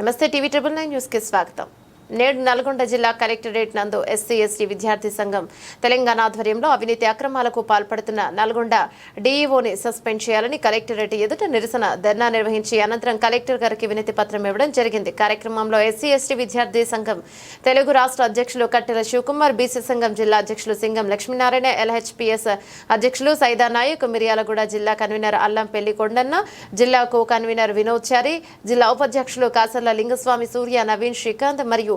నమస్తే TV triple nine న్యూస్కి స్వాగతం నేడు నల్గొండ జిల్లా కలెక్టరేట్ నందు ఎస్సీ ఎస్టీ విద్యార్థి సంఘం తెలంగాణ ఆధ్వర్యంలో అవినీతి అక్రమాలకు పాల్పడుతున్న నల్గొండ డీఈఓని సస్పెండ్ చేయాలని కలెక్టరేట్ ఎదుట నిరసన ధర్నా నిర్వహించి అనంతరం కలెక్టర్ గారికి వినతి పత్రం ఇవ్వడం జరిగింది. కార్యక్రమంలో ఎస్సీ ఎస్టీ విద్యార్థి సంఘం తెలుగు రాష్ట్ర అధ్యక్షులు కట్టెల శివకుమార్ బీసీ సంఘం జిల్లా అధ్యక్షులు సింగం లక్ష్మీనారాయణ ఎల్హెచ్పిఎస్ అధ్యక్షులు సైదా నాయక్ మిర్యాలగూడ జిల్లా కన్వీనర్ అల్లంపల్లి కొండన్న జిల్లా కో కన్వీనర్ వినోద్ చారి జిల్లా ఉపాధ్యక్షులు కాసర్ల లింగస్వామి సూర్య నవీన్ శ్రీకాంత్ మరియు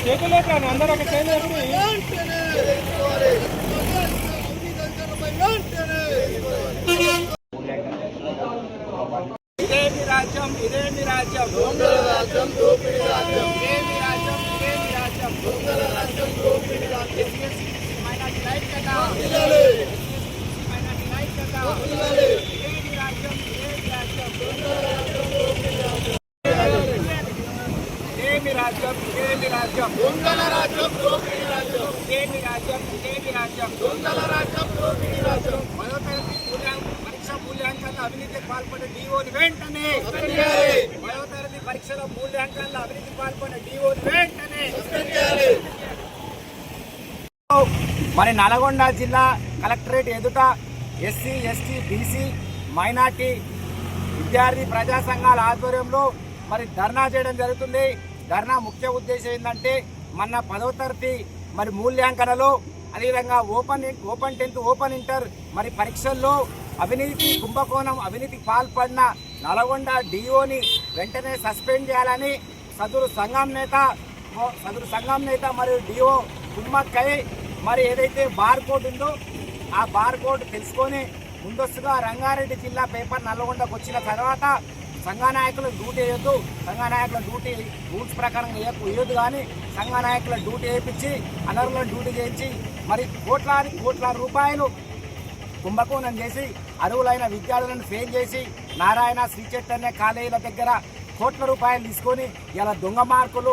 చేయాలి నల్గొండ డిఓ వెంటనే ఇదే మీ రాజ్యం ఇదే మీ రాజ్యం. మీ రాజ్యం మీ రాజ్యం సస్పెండ్ చేయాలి నల్గొండ డిఓ వెంటనే అవినీతి అవినీతి అవినీతి అవినీతి అధికారులపై వెంటనే అవినీతి అధికారులపై వెంటనే రెండు మంది- రెండు ఎగ్జామ్ మూల్యాంకనాలు అభివృద్ధి చేసిన చేతుల్లోకి రాను అందరూ ఒక చేతులు ఇదే మీ రాజ్యం ఇదే మీ రాజ్యం ఇదే మీ రాజ్యం ఇదే మీ రాజ్యం ఎస్సీ, మైనారిటీ రైట్ కదా మైనారిటీ రైట్ కదా ఇదే మీ రాజ్యం ఇదే మీ రాజ్యం ఇదే మీ రాజ్యం ఇదే మీ రాజ్యం. దొంగల రాజ్యం దోపిడీ రాజ్యం. రాజ్యం రాజ్యం. దొంగల రాజ్యం దోపిడీ రాజ్యం. మయోతరగతి మూల్యాంకన పరీక్ష మూల్యాంకన అవినీతికి పాల్పడే డిఓని వెంటనే. మయోతరగతి పరీక్షల మూల్యాంకనంలో అవినీతికి పాల్పడే డిఓని వెంటనే. మరి నల్గొండ జిల్లా కలెక్టరేట్ ఎదుట ఎస్సీ ఎస్టీ బీసీ మైనార్టీ విద్యార్థి ప్రజా సంఘాల ఆధ్వర్యంలో మరి ధర్నా చేయడం జరుగుతుంది. ధర్నా ముఖ్య ఉద్దేశం ఏంటంటే మన పదవ తరగతి మరి మూల్యాంకనలో అదేవిధంగా open open tenth open inter మరి పరీక్షల్లో అవినీతి కుంభకోణం అవినీతికి పాల్పడిన నల్గొండ డిఓని వెంటనే సస్పెండ్ చేయాలని సదురు సంఘం నేత సదురు సంఘం నేత మరియు డిఓ కుమ్మక్కై మరి ఏదైతే బార్ కోడ్ ఉందో ఆ బార్ కోడ్ తెలుసుకొని ముందస్తుగా రంగారెడ్డి జిల్లా పేపర్ నల్గొండకు వచ్చిన తర్వాత సంఘనాయకుల డ్యూటీ వేయొద్దు సంఘ నాయకుల డ్యూటీ రూల్స్ ప్రకారం వేయకు వేయొద్దు కానీ సంఘ నాయకుల డ్యూటీ వేయించి అనర్ల డ్యూటీ చేయించి మరి కోట్లాది కోట్ల రూపాయలు కుంభకోణం చేసి అరువులైన విద్యార్థులను ఫెయిల్ చేసి నారాయణ శ్రీ చైతన్య కాలేజీల దగ్గర కోట్ల రూపాయలు తీసుకొని ఇలా దొంగ మార్కులు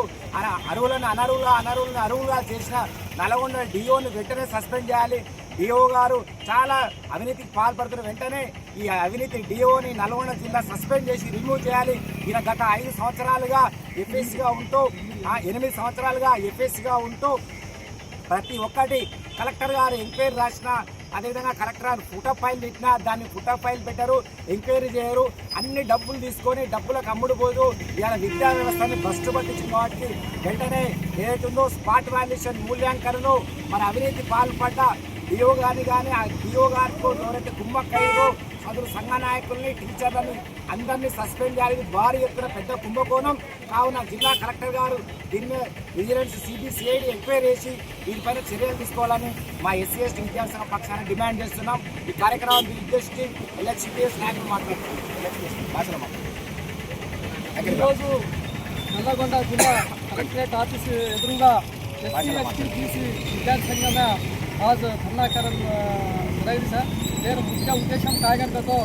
అరువులను అనరువులు అనర్హులను అరువులుగా చేసిన నల్గొండ డిఓని వెంటనే సస్పెండ్ చేయాలి. డిఓ గారు చాలా అవినీతికి పాల్పడుతున్న వెంటనే ఈ అవినీతి డిఓని నల్గొండ జిల్లా సస్పెండ్ చేసి రిమూవ్ చేయాలి. ఈయన గత ఐదు సంవత్సరాలుగా ఎఫ్ఎస్గా ఉంటూ ఎనిమిది సంవత్సరాలుగా ఎఫ్ఎస్గా ఉంటూ ప్రతి ఒక్కటి కలెక్టర్ గారు ఎంక్వైరీ రాసిన అదేవిధంగా కలెక్టర్ గారు ఫోటో ఫైల్ పెట్టినా దాన్ని ఫోటో ఫైల్ పెట్టారు ఎంక్వైరీ చేయరు. అన్ని డబ్బులు తీసుకొని డబ్బులకు అమ్ముడు పోదు ఇలా విద్యా వ్యవస్థని భ్రష్టు పట్టించిన వాటికి వెంటనే ఏదైతుందో స్పాట్ వాల్యుయేషన్ మూల్యాంకనను మన అవినీతి పాల్పడ్డ డిఓ గాని కానీ ఆ డిఓ గారితో ఎవరైతే కుమ్మక్కయ్యో సదరు సంఘ నాయకుల్ని టీచర్లని అందరినీ సస్పెండ్ చేయాలి. భారీ ఎత్తున పెద్ద కుంభకోణం. కావున జిల్లా కలెక్టర్ గారు దీని మీద విజిలెన్స్ సిబిసిఐడి ఎంక్వైరీ చేసి దీనిపైన చర్యలు తీసుకోవాలని మా ఎస్సీ ఎస్టీ విద్యాసంఘ పక్షాన డిమాండ్ చేస్తున్నాం. ఈ కార్యక్రమాన్ని ఉద్దేశించి ఎల్హెచ్పిఎస్ నాయకులు మాట్లాడుతున్నాం మాట్లాడుతున్నాం ఈరోజు నల్లగొండ జిల్లా కలెక్టరేట్ ఆఫీస్ ఎదురుగా एससी एसटी बी सी विद्यार्थ्यांना आज धरणा करून ఉదయం సార్. నేను ముఖ్య ఉద్దేశం కాగంటతో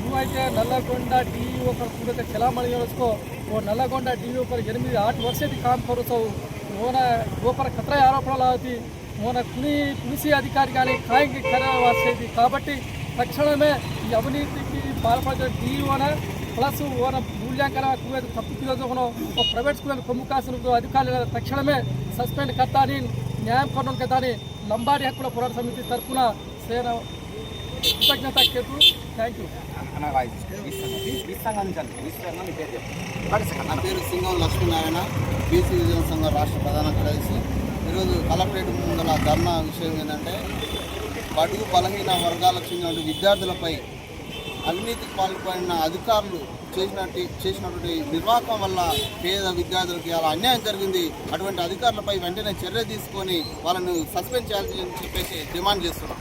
నువ్వైతే నల్లగొండ డిఈ ఒకరు కూడైతే కిలామణి వచ్చుకో ఓ నల్లగొండ డిఈ ఒకరు ఎనిమిది ఆరు వర్షది కామ్ కొరచవు మోన గోపర కత్ర ఆరోపణలు అవుతాయి మోన కుని కునిసి అధికారి కానీ ఖాయం కర కాబట్టి తక్షణమే ఈ అవినీతికి పాల్పడే డిఈ ಪ್ಲಸ್ ಅವರ ಮೂಲ್ಯಾಂಕನ ಕುವೆದು ఒక ప్రైవేట్ స్కూల్ ಪ್ರಮುಖ అధికారులు తక్షణమే సస్పెండ్ ಕತ್ತಾನಿ ನ್ಯಾಯ ಕಾನೂನು ಕತ್ತಾನಿ ಲಂಬಾಡಿ ಹಕ್ಕುಳ ಹೋರಾಟ ಸಮಿತಿ ತರಫುನ ಸೇರ కృతజ్ఞత చెప్పు థ్యాంక్ యూ నా పేరు సింగం లక్ష్మీనారాయణ బీసీ విజయన సంఘం రాష్ట్ర ప్రధాన కార్యదర్శి. ఈరోజు కలెక్టరేట్ ముందు ధర్నా విషయం ఏంటంటే బడుగు బలహీన వర్గాలకు చెందిన విద్యార్థులపై అవినీతికి పాల్పడిన అధికారులు చేసినట్టు చేసినటువంటి నిర్వాహకం వల్ల పేద విద్యార్థులకి అలా అన్యాయం జరిగింది. అటువంటి అధికారులపై వెంటనే చర్య తీసుకొని వాళ్ళను సస్పెండ్ చేయాలని చెప్పేసి డిమాండ్ చేస్తున్నాం.